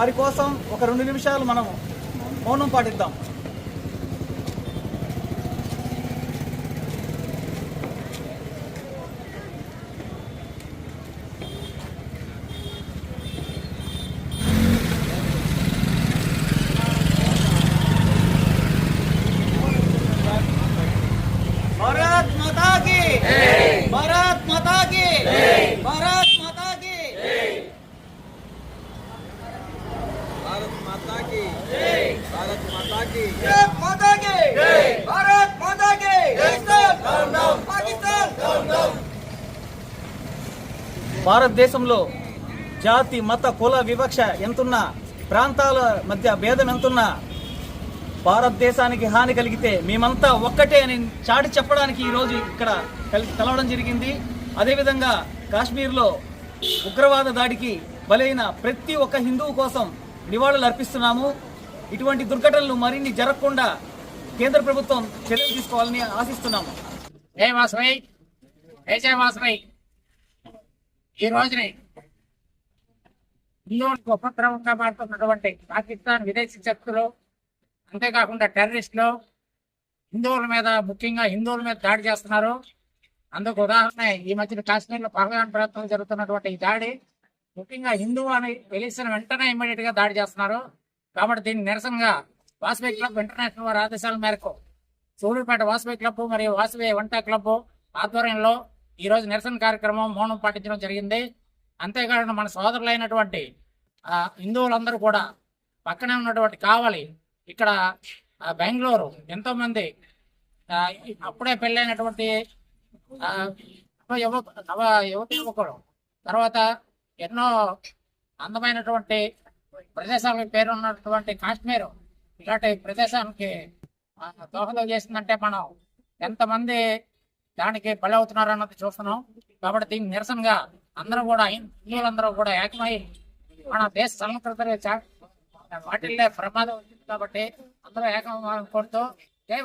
వారి కోసం ఒక రెండు నిమిషాలు మనం మౌనం పాటిద్దాం. భారతదేశంలో జాతి మత కుల వివక్ష ఎంతున్నా ప్రాంతాల మధ్య భేదం ఎంతున్నా భారతదేశానికి హాని కలిగితే మేమంతా ఒక్కటే అని చాటి చెప్పడానికి ఈరోజు ఇక్కడ కలి- కలవడం జరిగింది. అదేవిధంగా కాశ్మీర్లో ఉగ్రవాద దాడికి బలైన ప్రతి ఒక్క హిందువు కోసం నివాళులు అర్పిస్తున్నాము ఇటువంటి దుర్ఘటనలు మరిన్ని జరగకుండా కేంద్ర ప్రభుత్వం చర్యలు తీసుకోవాలని ఆశిస్తున్నాము. జై వాసవి. జై జై ఈ రోజుని హిందువులకు ఉపద్రవంగా మారుతున్నటువంటి పాకిస్తాన్ విదేశీ శక్తులు అంతేకాకుండా టెర్రరిస్టులు హిందువుల మీద ముఖ్యంగా హిందువుల మీద దాడి చేస్తున్నారు. అందుకు ఉదాహరణ ఈ మధ్యన కాశ్మీర్లో పహల్గాన్ ప్రాంతంలో జరుగుతున్నటువంటి ఈ దాడి ముఖ్యంగా హిందువు అని వెలిసిన వెంటనే ఇమ్మీడియట్గా దాడి చేస్తున్నారు. కాబట్టి దీన్ని నిరసనగా వాసవి క్లబ్ ఇంటర్నేషనల్ వారి ఆదేశాల మేరకు సూర్యుపేట వాసవి క్లబ్ మరియు వాసవి వంట క్లబ్ ఆధ్వర్యంలో ఈరోజు నిరసన కార్యక్రమం మౌనం పాటించడం జరిగింది. అంతేకాకుండా మన సోదరులైనటువంటి హిందువులందరూ కూడా పక్కనే ఉన్నటువంటి కావాలి ఇక్కడ బెంగళూరు ఎంతోమంది అప్పుడే పెళ్ళైనటువంటి యువ నవ యువతి యువకుడు తర్వాత ఎన్నో అందమైనటువంటి ప్రదేశాలకు పేరు ఉన్నటువంటి కాశ్మీర్ ఇలాంటి ప్రదేశానికి దోహదం చేసిందంటే మనం ఎంతమంది దానికి బలవుతున్నారు అన్నది చూస్తున్నాం. కాబట్టి దీనికి నిరసనగా అందరూ కూడా హిందువులందరూ కూడా ఏకమై మన దేశ సమగ్రత వాటిల్లే ప్రమాదం వచ్చింది కాబట్టి అందరూ ఏకం కోరుతూ జై